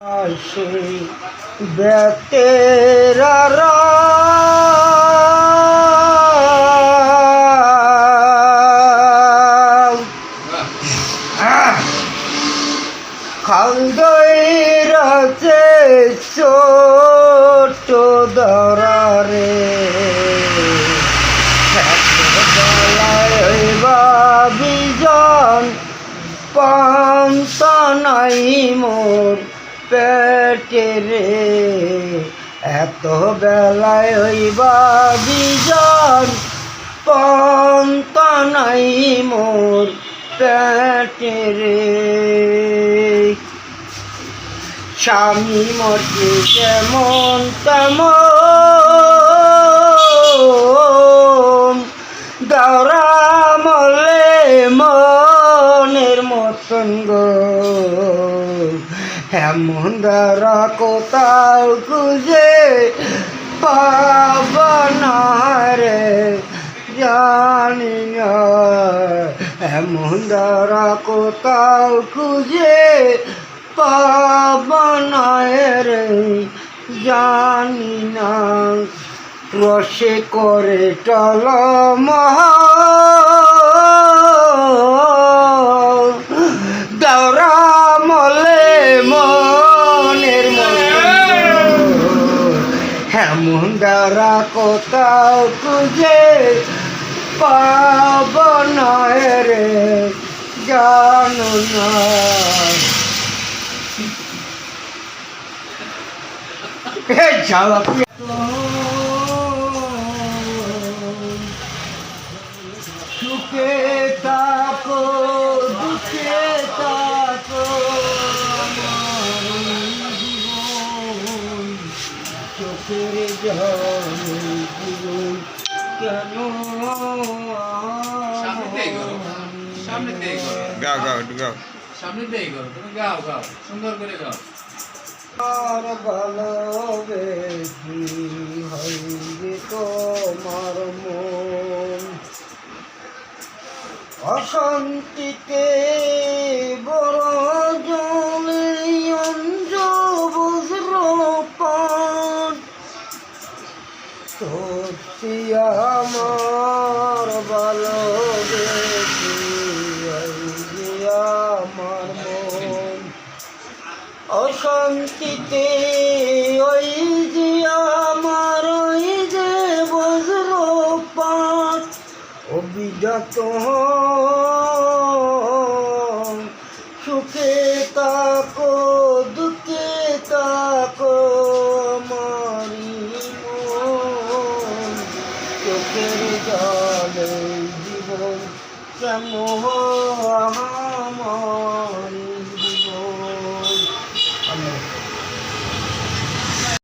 সেই ব্যক্তেরা খালদইরাছে ছোট দরারে। বিজন পামতা নাই মোর। পেটে রে, এত বেলায় হইবা বিজন। পন্ত নাই মোর পেটে রে। স্বামী মতে যেমন তেমন, দাওরা মলে মনের মতন গো। এমন দারা কোথাও খুঁজে পাবনা রে, জানি এমন দ্বারা কোথাও খুঁজে পাবনায় রে, জানি না। রসে করে টল দৌরা হেমন দ্বারা কোথাও খুঁজে পাব না রে জানো না। গাও গাও একটু গাও। সামনে দিয়ে করো তুমি গাও গাও সুন্দর করে গাও। আর ভালোবেসি হইবে তোমার মন। অশান্তিতে বড় সত্যি আমার হইবে আমার মন। অশান্তিতে ওই যে আমার ওই যে বজ্রপাত অভিজাত চোখের জলে জীবন কেন আমার